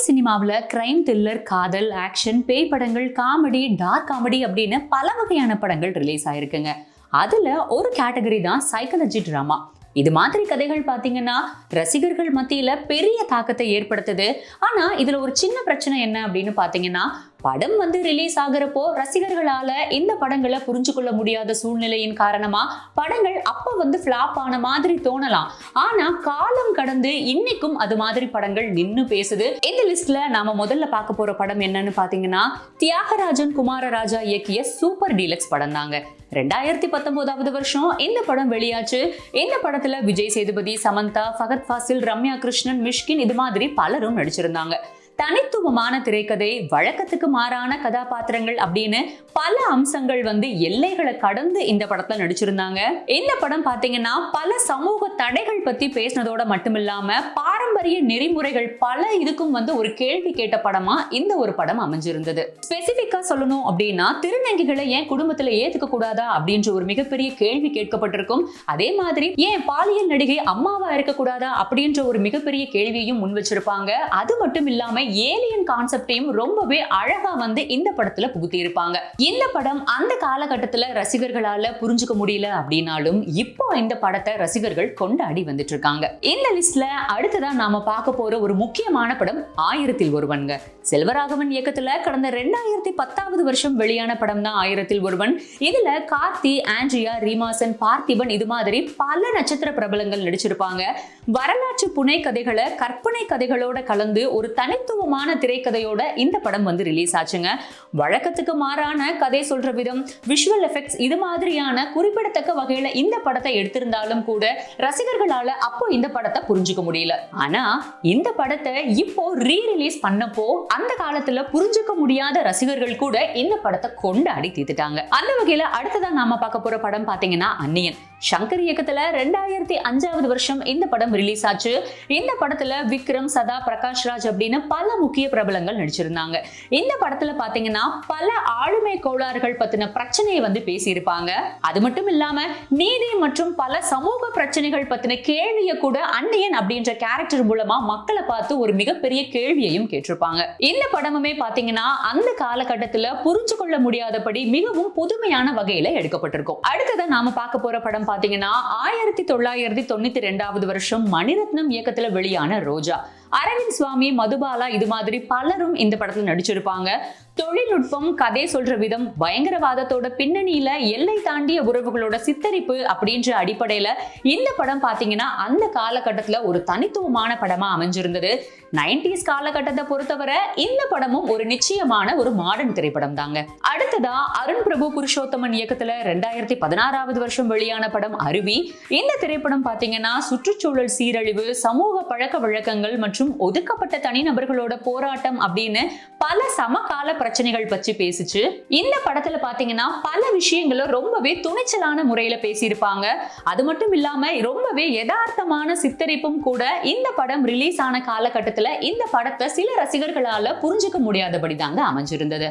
தமிழ் சினிமாவில் crime thriller காதல் action பேய் படங்கள் காமெடி டார்க் காமெடி அப்படின்னு பல வகையான படங்கள் ரிலீஸ் ஆயிருக்குங்க. அதுல ஒரு கேட்டகரி தான் சைக்காலஜி ட்ராமா இது மாதிரி கதைகள் பார்த்தீங்கன்னா ரசிகர்கள் மத்தியில பெரிய தாக்கத்தை ஏற்படுத்துது. ஆனா இதுல ஒரு சின்ன பிரச்சனை என்ன அப்படின்னு பார்த்தீங்கன்னா படம் வந்து ரிலீஸ் ஆகுறப்போ ரசிகர்களால இந்த படங்களை புரிஞ்சு கொள்ள முடியாத சூழ்நிலையின் காரணமா படங்கள் அப்ப வந்து ஃபிளாப் ஆன மாதிரி தோணலாம். ஆனா காலம் கடந்து இன்னைக்கும் அது மாதிரி படங்கள் நின்னு பேசுது. இந்த லிஸ்ட்ல நாம முதல்ல பார்க்க போற படம் என்னன்னு பாத்தீங்கன்னா தியாகராஜன் குமாரராஜா இயக்கிய சூப்பர் டீலக்ஸ் படம் தாங்க ரெண்டாயிரத்தி பத்தொன்பதாவது வருஷம் இந்த படம் வெளியாச்சு. இந்த படத்துல விஜய் சேதுபதி சமந்தா ஃபகத் ஃபாசில் ரம்யா கிருஷ்ணன் மிஷ்கின் இது மாதிரி பலரும் நடிச்சிருந்தாங்க. தனித்துவமான திரைக்கதை வழக்கத்துக்கு மாறான கதாபாத்திரங்கள் அப்படின்னு பல அம்சங்கள் வந்து எல்லைகளை கடந்து இந்த படத்துல நடிச்சிருந்தாங்க. இந்த படம் பாத்தீங்கன்னா பல சமூக தடைகள் பத்தி பேசினதோட மட்டும் இல்லாம பாரம்பரிய நெறிமுறைகள் பல இதுக்கும் வந்து ஒரு கேள்வி கேட்ட படமா இந்த ஒரு படம் அமைஞ்சிருந்தது. ஸ்பெசிபிக்கா சொல்லணும் அப்படின்னா திருநங்கைகளை ஏன் குடும்பத்துல ஏத்துக்க கூடாதா அப்படின்ற ஒரு மிகப்பெரிய கேள்வி கேட்கப்பட்டிருக்கும். அதே மாதிரி ஏன் பாலியல் நடிகை அம்மாவா இருக்க கூடாதா அப்படின்ற ஒரு மிகப்பெரிய கேள்வியையும் முன் வச்சிருப்பாங்க. அது மட்டும் இல்லாம ஏலியன் கான்செப்டையும் ரொம்பவே அழகா வந்து இந்த படத்துல புகுத்தியிருப்பாங்க. இந்த படம் அந்த காலகட்டத்துல ரசிகர்களால புரிஞ்சுக்க முடியல அப்படின்னாலும் இப்போ இந்த படத்தை ரசிகர்கள் கொண்டாடி வந்துட்டு இருக்காங்க இந்த லிஸ்ட்ல அடுத்ததா நாம பார்க்க போற ஒரு முக்கியமான படம் ஆயிரத்தில் ஒருவன்க செல்வராகவன் இயக்கத்துல கடந்த ரெண்டாயிரத்தி பத்தாவது வருஷம் வெளியான படம் தான் ஆயிரத்தில் ஒருவன். இதுல கார்த்தி ஆண்ட்ரியா ரீமாசன் பார்த்திபன் இது மாதிரி பல நட்சத்திர பிரபலங்கள் நடிச்சிருப்பாங்க. வரலாற்று புனை கதைகளை கற்பனை கதைகளோட கலந்து ஒரு தனித்துவ தனித்துவமான திரைக்கதையோட இந்த படம் வந்து ரிலீஸ் ஆச்சுங்க. வழக்கத்துக்கு மாறான கதை சொல்ற விதம் விஷுவல் எஃபெக்ட்ஸ் இது மாதிரியான குறிப்பிடத்தக்க வகையில இந்த படத்தை எடுத்திருந்தாலும் கூட ரசிகர்களால அப்போ இந்த படத்தை புரிஞ்சுக்க முடியல. ஆனா இந்த படத்தை இப்போ ரீ ரிலீஸ் பண்ணப்போ அந்த காலத்துல புரிஞ்சுக்க முடியாத ரசிகர்கள் கூட இந்த படத்தை கொண்டாடி தீத்துட்டாங்க அந்த வகையில அடுத்ததான் நாம பார்க்க போற படம் பாத்தீங்கன்னா அன்னியன் சங்கர் இயக்கத்துல ரெண்டாயிரத்தி அஞ்சாவது வருஷம் இந்த படம் ரிலீஸ் ஆச்சு. இந்த படத்துல விக்ரம் சதா பிரகாஷ் ராஜ் அப்படின்னு பல பல முக்கிய பிரபலங்கள் நடிச்சிருந்தாங்க. இந்த படத்துல பாத்தீங்கன்னா பல ஆளுமை கோளாறுகள் பத்தின பிரச்சனையை வந்து பேசியிருப்பாங்க. அது மட்டும் இல்லாம நீதி மற்றும் பல சமூக பிரச்சனைகள் பத்தின கேள்வியை கூட அன்னியன் அப்படின்ற கேரக்டர் மூலமா மக்களை பார்த்து ஒரு மிகப்பெரிய கேள்வியையும் கேட்டிருப்பாங்க. இந்த படமுமே பாத்தீங்கன்னா அந்த காலகட்டத்துல புரிஞ்சு கொள்ள முடியாதபடி மிகவும் புதுமையான வகையில எடுக்கப்பட்டிருக்கும். அடுத்ததா நாம பார்க்க போற படம் பாத்தீங்கன்னா ஆயிரத்தி தொள்ளாயிரத்தி தொண்ணூத்தி ரெண்டாவது வருஷம் மணிரத்னம் இயக்கத்துல வெளியான ரோஜா. அரவிந்த் சுவாமி மதுபாலா இது மாதிரி பலரும் இந்த படத்துல நடிச்சிருப்பாங்க. தொழில்நுட்பம் கதை சொல்ற விதம் பயங்கரவாதத்தோட பின்னணியில எல்லை தாண்டிய உறவுகளோட சித்தரிப்பு அப்படின்ற அடிப்படையில இந்த படம் பாத்தீங்கன்னா அந்த காலகட்டத்துல ஒரு தனித்துவமான படமா அமைஞ்சிருந்தது. நைன்டிஸ் காலகட்டத்தை பொறுத்தவரை இந்த படமும் ஒரு நிச்சயமான ஒரு மாடர்ன் திரைப்படம் தாங்க. அடுத்ததா அருண் பிரபு புருஷோத்தமன் இயக்கத்துல ரெண்டாயிரத்தி பதினாறாவது வருஷம் வெளியான படம் அருவி. இந்த திரைப்படம் பாத்தீங்கன்னா சுற்றுச்சூழல் சீரழிவு சமூக பழக்க வழக்கங்கள் மற்றும் ஒதுக்கப்பட்ட தனிநபர்களோட போராட்டம் அப்படின்னு பல சமகால பிரச்சனைகள் பற்றி பேசிச்சு. இந்த படத்துல பாத்தீங்கன்னா பல விஷயங்களை ரொம்பவே துணிச்சலான முறையில பேசியிருப்பாங்க. அது மட்டும் இல்லாம ரொம்பவே யதார்த்தமான சித்தரிப்பும் கூட இந்த படம் ரிலீஸ் ஆன காலகட்டத்துல இந்த படத்தை சில ரசிகர்களால புரிஞ்சுக்க முடியாதபடிதாங்க அமைஞ்சிருந்தது.